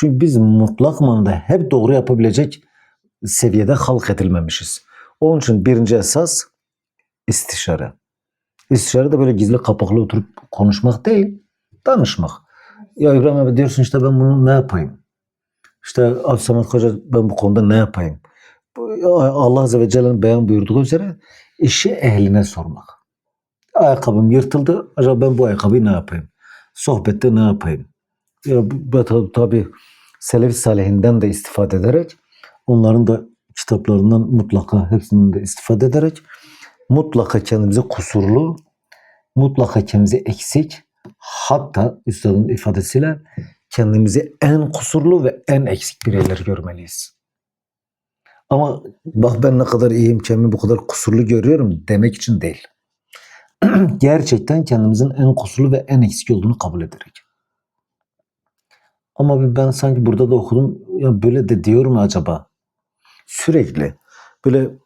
Çünkü biz mutlak manada hep doğru yapabilecek seviyede halk edilmemişiz. Onun için birinci esas istişare. İstişare de böyle gizli kapaklı oturup konuşmak değil, danışmak. Ya İbrahim abi diyorsun işte ben bunu ne yapayım? İşte Abi Samet Koca ben bu konuda ne yapayım? Allah Azze ve Celle'nin beyan buyurduğu üzere işi ehline sormak. Ayakkabım yırtıldı. Acaba ben bu ayakkabıyı ne yapayım? Sohbette ne yapayım? Tabi, tabi Selefi Salihinden de istifade ederek onların da kitaplarından mutlaka hepsinden de istifade ederek mutlaka kendimizi kusurlu, mutlaka kendimizi eksik, hatta üstadın ifadesiyle kendimizi en kusurlu ve en eksik bireyler görmeliyiz. Ama bak ben ne kadar iyiyim, kendimi bu kadar kusurlu görüyorum demek için değil. Gerçekten kendimizin en kusurlu ve en eksik olduğunu kabul ederek. Ama ben sanki burada da okudum, ya böyle de diyorum acaba. Sürekli böyle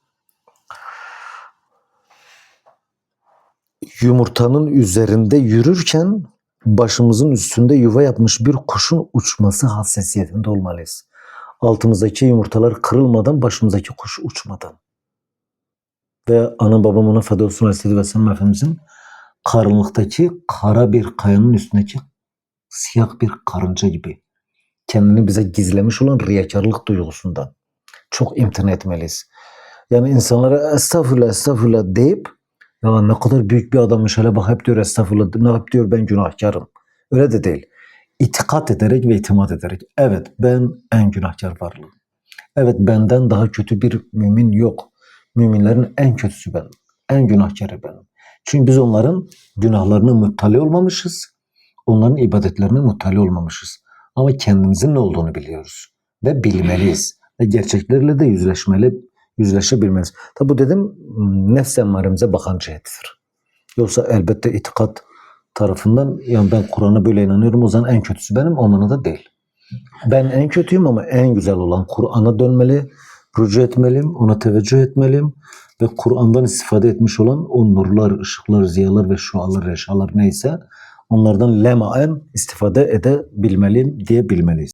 yumurtanın üzerinde yürürken başımızın üstünde yuva yapmış bir kuşun uçması hassasiyetinde olmalıyız. Altımızdaki yumurtalar kırılmadan başımızdaki kuş uçmadan. Ve ana babam ona feda olsun Aleyhisselatü Vesselam Efendimizin karanlıktaki kara bir kayanın üstündeki siyah bir karınca gibi kendini bize gizlemiş olan riyakarlık duygusundan çok imtina etmeliyiz. Yani insanlara estağfurullah estağfurullah deyip ya ne kadar büyük bir adammış hele bak hep diyor estağfurullah ne hep diyor ben günahkarım. Öyle de değil. İtikat ederek ve itimat ederek evet ben en günahkar varlığım. Evet benden daha kötü bir mümin yok. Müminlerin en kötüsü benim. En günahkarı benim. Çünkü biz onların günahlarını muttali olmamışız. Onların ibadetlerine muttali olmamışız. Ama kendimizin ne olduğunu biliyoruz. Ve bilmeliyiz. Ve gerçeklerle de yüzleşmeli, yüzleşebilmeliyiz. Tabi bu dedim nefs emmaremize bakan cihettir. Yoksa elbette itikat tarafından yani ben Kur'an'a böyle inanıyorum o zaman en kötüsü benim o manada değil. Ben en kötüyüm ama en güzel olan Kur'an'a dönmeli, rücu etmeliyim, ona teveccüh etmeliyim ve Kur'an'dan istifade etmiş olan o nurlar, ışıklar, ziyalar ve şualar, reşalar neyse onlardan lemaen istifade edebilmeliyim diyebilmeliyiz.